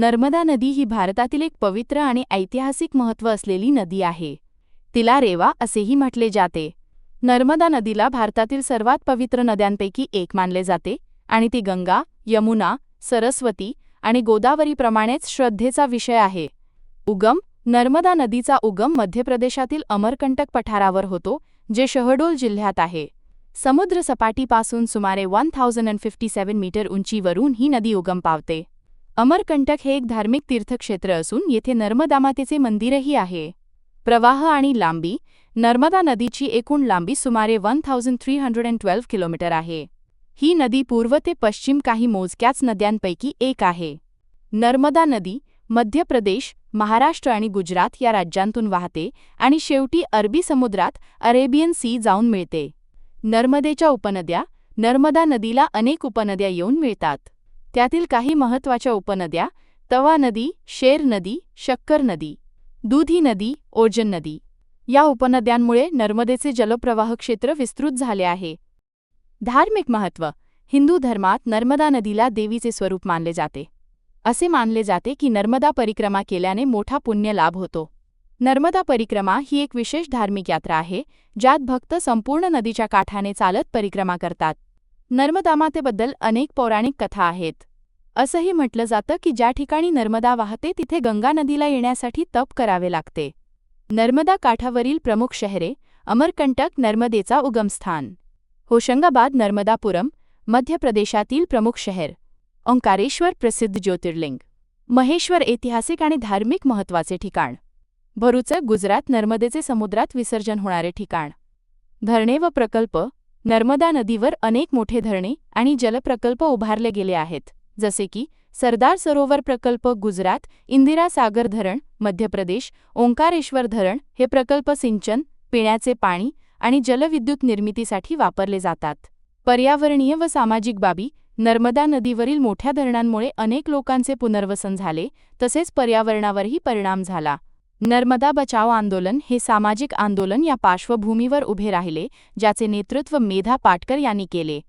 नर्मदा नदी ही भारतातील एक पवित्र आणि ऐतिहासिक महत्त्व असलेली नदी आहे. तिला रेवा असेही म्हटले जाते. नर्मदा नदीला भारतातील सर्वात पवित्र नद्यांपैकी एक मानले जाते आणि ती गंगा यमुना सरस्वती आणि गोदावरीप्रमाणेच श्रद्धेचा विषय आहे. उगम नर्मदा नदीचा उगम मध्य प्रदेशातील अमरकंटक पठारावर होतो जे शहडोल जिल्ह्यात आहे. समुद्रसपाटीपासून सुमारे one thousand and fifty seven metre उंचीवरून ही नदी उगम पावते. अमरकंटक हे एक धार्मिक तीर्थक्षेत्र असून येथे नर्मदा मातेचे मंदिरही आहे. प्रवाह आणि लांबी नर्मदा नदीची एकूण लांबी सुमारे one thousand three hundred and twelve kilometre आहे. ही नदी पूर्व ते पश्चिम काही मोजक्याच नद्यांपैकी एक आहे. नर्मदा नदी मध्य प्रदेश महाराष्ट्र आणि गुजरात या राज्यांतून वाहते आणि शेवटी अरबी समुद्रात अरेबियन सी जाऊन मिळते. नर्मदेच्या उपनद्या नर्मदा नदीला अनेक उपनद्या येऊन मिळतात. त्यातील काही महत्त्वाच्या उपनद्या तवा नदी शेर नदी शक्कर नदी दुधी नदी ओजन नदी. या उपनद्यांमुळे नर्मदेचे जलप्रवाह क्षेत्र विस्तृत झाले आहे. धार्मिक महत्त्व हिंदू धर्मात नर्मदा नदीला देवीचे स्वरूप मानले जाते. असे मानले जाते की नर्मदा परिक्रमा केल्याने मोठा पुण्य लाभ होतो. नर्मदा परिक्रमा ही एक विशेष धार्मिक यात्रा आहे ज्यात भक्त संपूर्ण नदीच्या काठाने चालत परिक्रमा करतात. नर्मदामातेबद्दल अनेक पौराणिक कथा आहेत. असंही म्हटलं जातं की ज्या ठिकाणी नर्मदा वाहते तिथे गंगा नदीला येण्यासाठी तप करावे लागते. नर्मदा काठावरील प्रमुख शहरे अमरकंटक नर्मदेचा उगमस्थान. होशंगाबाद नर्मदापुरम मध्य प्रदेशातील प्रमुख शहर. ओंकारेश्वर प्रसिद्ध ज्योतिर्लिंग. महेश्वर ऐतिहासिक आणि धार्मिक महत्त्वाचे ठिकाण. भरूचं गुजरात नर्मदेचे समुद्रात विसर्जन होणारे ठिकाण. धरणे व प्रकल्प नर्मदा नदीवर अनेक मोठे धरणे आणि जलप्रकल्प उभारले गेले आहेत जसे की सरदार सरोवर प्रकल्प गुजरात इंदिरा सागर धरण मध्य प्रदेश ओंकारेश्वर धरण हे प्रकल्प सिंचन पिण्याचे पाणी आणि जलविद्युत निर्मितीसाठी वापरले जातात. पर्यावरणीय व सामाजिक बाबी नर्मदा नदीवरील मोठ्या धरणांमुळे अनेक लोकांचे पुनर्वसन झाले तसेच पर्यावरणावरही परिणाम झाला. नर्मदा बचाव आंदोलन हे सामाजिक आंदोलन या पार्श्वभूमीवर उभे राहिले ज्याचे नेतृत्व मेधा पाटकर यांनी केले.